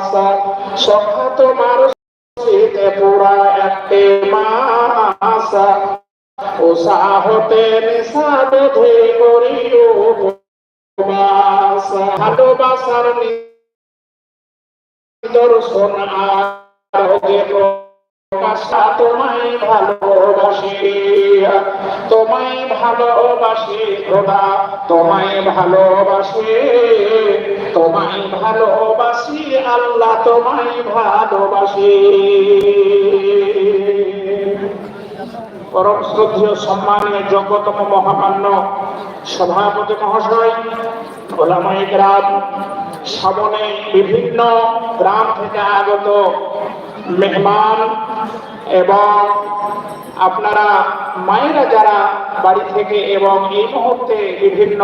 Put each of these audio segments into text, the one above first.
মাস সখা তোমার শীতে পুরা একটি মাস। উৎসাহতে নিষাদ ধুই করি ভালোবাসার দর্শন আর প্রকাশা তোমায় ভালোবাসি তোমায় ভালোবাসি খোদা তোমায় ভালোবাসি তোমায় ভালোবাসি, আল্লাহ তোমায় ভালোবাসি। পরম শ্রদ্ধেয় সম্মানীয় যোগ্যতম মহামান্য সভাপতি মহাশয় ওলামাই গ্রাম সামনে বিভিন্ন গ্রাম থেকে আগত মেহমান এবং আপনারা মায়েরা যারা বাড়ি থেকে এবং এই মুহূর্তে বিভিন্ন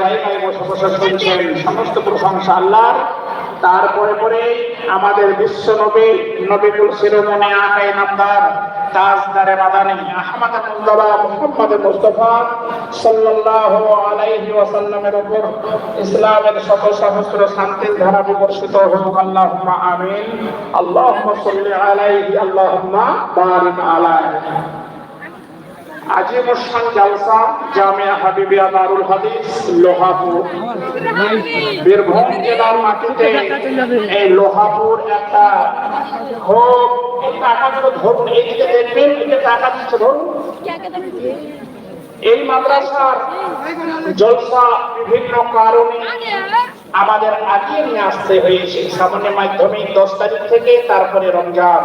জায়গায় বসে বসে শুনছেন সমস্ত প্রশংসা আল্লাহর তারপরে পরে আমাদের বিশ্ব নবী, নবীকুল শিরোমণি আকাই নামদার তাজদারে মাদানি আহমদ মুস্তফা মুস্তফা সাল্লাল্লাহু আলাইহি ওয়াসাল্লামের উপর ইসলামের শত সহস্র শান্তির ধারা বিবর্ষিত হোক, আল্লাহুম্মা আমিন। আল্লাহুম্মা সাল্লি আলাইহি, আল্লাহুম্মা বারিক আলাইহি। জালসা, জামিয়া হাবিবিয়া দারুল হাদিস, লোহাপুর। বীরভূম জেলার মাটিতে এই লোহাপুর একটা খুব এই টাকাগুলো ধরুন এইদিকে দেখবেন, এই টাকা দিচ্ছে ধরুন। এই মাদ্রাসার জলসা বিভিন্ন কারণে আমাদের আগিয়ে নিয়ে আসতে হয়েছে। সামান্য মাধ্যমিক দশ তারিখ থেকে তারপরে রমজান।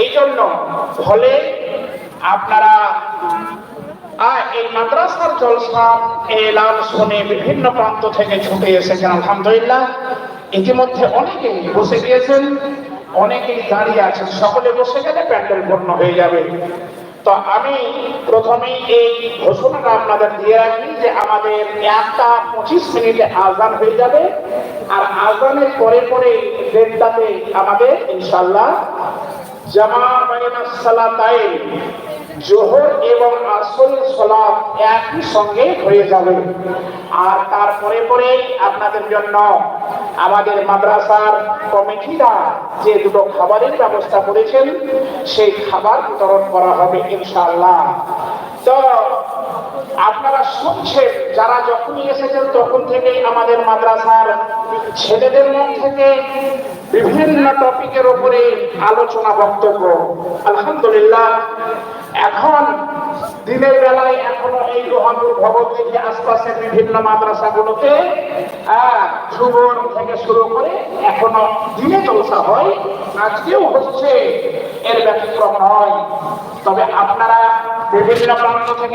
এই জন্য ফলে আপনারা এই মাদ্রাসার জলসা এলান শুনে বিভিন্ন প্রান্ত থেকে ছুটে এসেছেন, আলহামদুলিল্লাহ। ইতিমধ্যে অনেকেই বসে গিয়েছেন, অনেকেই দাঁড়িয়ে আছেন। সকলে বসে গেলে প্যান্ডেল পূর্ণ হয়ে যাবে। তো আমি প্রথমেই এই ঘোষণাটা আপনাদের দিয়ে রাখি যে আমাদের একটা পঁচিশ মিনিটে আজান হয়ে যাবে, আর আজানের পরে পরে দেড়টাতে আমাদের ইনশাল্লাহ জোহর এবং আসল সলাপ একই সঙ্গে হয়ে যাবে। আর তারপরে পরে আপনাদের জন্য আমাদের মাদ্রাসার কমিটিরা যে দুটো খাবারের ব্যবস্থা করেছেন, সেই খাবার বিতরণ করা হবে ইনশাআল্লাহ। তো আপনারা শুনছেন, যারা যখনই এসেছেন তখন থেকেই আমাদের মাদ্রাসার ছেলেদের মন থেকে বিভিন্ন টপিকের উপরে আলোচনা বক্তব্য। আলহামদুলিল্লাহ, এখন দিনের এখনও এই লোহাপুর ভবন থেকে আশপাশের বিভিন্ন মাদ্রাসাগুলোতে সুবন থেকে শুরু করে এখনও দিনে জলসা হয়, আজকেও হচ্ছে, এর ব্যতিক্রম নয়। তবে আপনারা বিভিন্ন প্রান্ত থেকে